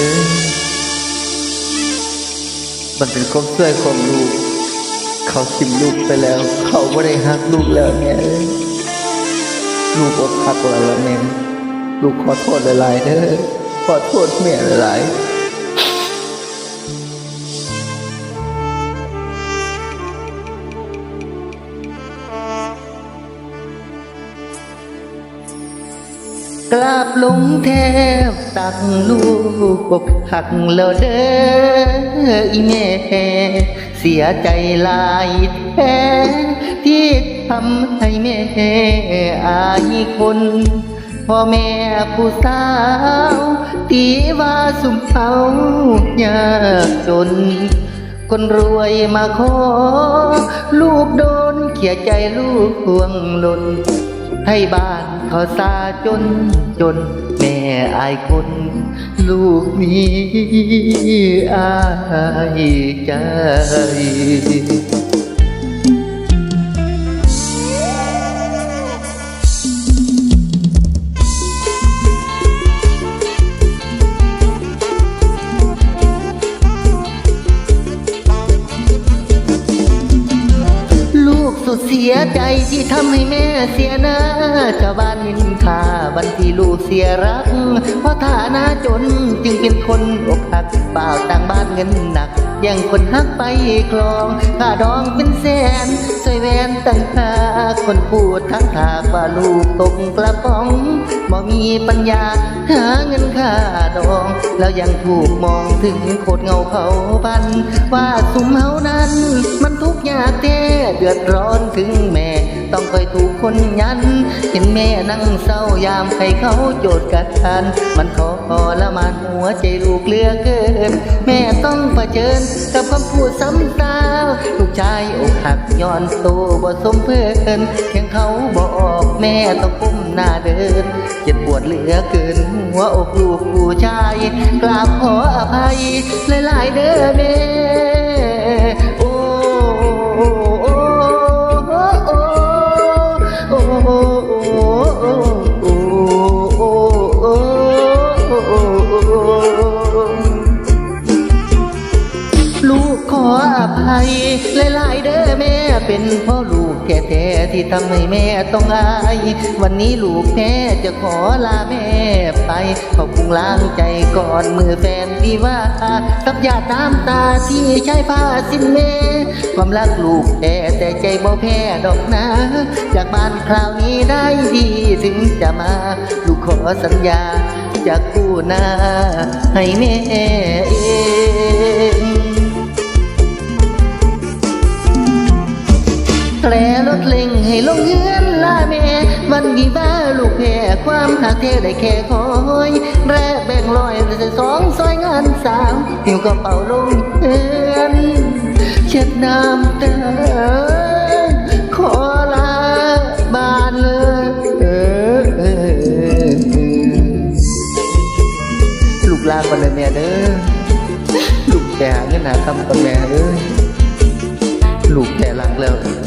ออมันเป็นความเสื่อยของลูก เขาทิมลูกไปแล้ว เขาไม่ได้ฮักลูกแล้วแม่ยลูกอกหักแล้วแม่ลูกขอโทษหลายๆเด้อขอโทษแม่หลายๆ กราบลงแทบตักลูกอกหักแล้วเด้ออีแม่เสียใจหลายแท้ที่ทำให้แม่อายคนพ่อแม่ผู้สาวตีว่าสุมเขายากจน คนรวยมาขอ ลูกโดนเขียใจลูกห่วงหล่น ให้บ้านเขาซาจนจน แม่อายคน ลูกมีอายใจ เสียใจที่ทำให้แม่เสียหน้าชาวบ้านนินทาวันที่ลูกเสียรัก เพราะฐานะจนจึงเป็นคนอกหักเปล่าต่างบ้านเงินหนักแย่างคนฮักไปคลองค่าดองเป็นแสนใส่แหวนตั้งค่าคนพูดทั้งถากว่าลูกตกกระป๋องบ่มีปัญญาหาเงินค่าดอง แล้วยังถูกมองถึงโคตรเงาเผาพัน ว่าสุมเฮานั้น มันทุกข์ยากแท้เดือดร้อนถึงแม่ ต้องคอยถูกคนยัน เห็นแม่นั่งเศร้ายามใครเขาโจทย์กัดทัน มันทรมานหัวใจลูกเลือเกิน แม่ต้องเผชิญกับคำพูดซ้ำซากลูกชายอกหักย้อนโตบ่สมเพื่อนยังเขาบอกแม่ต้องก้มหน้าเดิน เจ็บปวดเหลือเกิน หัวอกลูกผู้ชาย กราบขออภัยหลายๆเด้อแม่โอ้ อภัยหลายๆเด้อแม่เป็นพ่อลูกแท้ๆที่ทำให้แม่ต้องอาย วันนี้ลูกแม่จะขอลาแม่ไปขอบคุงล้างใจก่อนมือแฟนที่ว่ากับยาดน้ำตาที่ใช้ผ้าสิ้นแม่ความรักลูกแท้แต่ใจบ่แพ้ดอกนะ จากบ้านคราวนี้ได้ดีถึงจะมา ลูกขอสัญญาจะกู้หน้าให้แม่ แตรรถเล็งให้ลงเฮือนลาแม่วันวีบ้าลูกแพ้ความหักเทได้แค่คอยแรกแบ่งลอยแต่สองซอยงานสามหิวกระเป๋าลงเฮือนเช็ดน้ำตาขอลาบ้านเลยลูกลาก่อนเลยแม่เด้อลูกแกหาเงินหาคำกับแม่เอ้ยลูกแกรักแล้ว